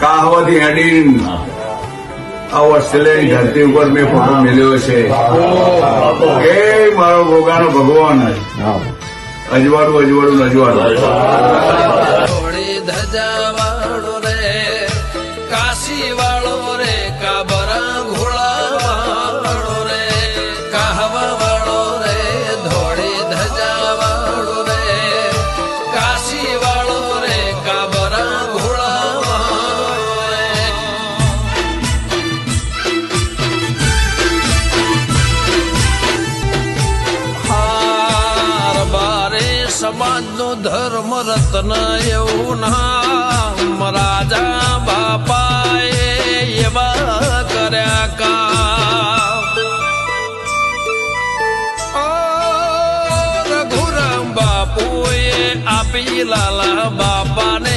કાહવાથી હેડીન આ ઓસ્ટ્રેલિયાની ધરતી ઉપર મેં ફોટો મેળ્યો છે. એ મારો ભોગાનો ભગવાન અજવાળું અજવાળું અજવાળું. થોડી સમાજનું ધર્મ રત્ન એવું નામ. રાજા બાપાએ એવા કર્યા કા રઘુરામ બાપુએ આપી લાલા બાપાને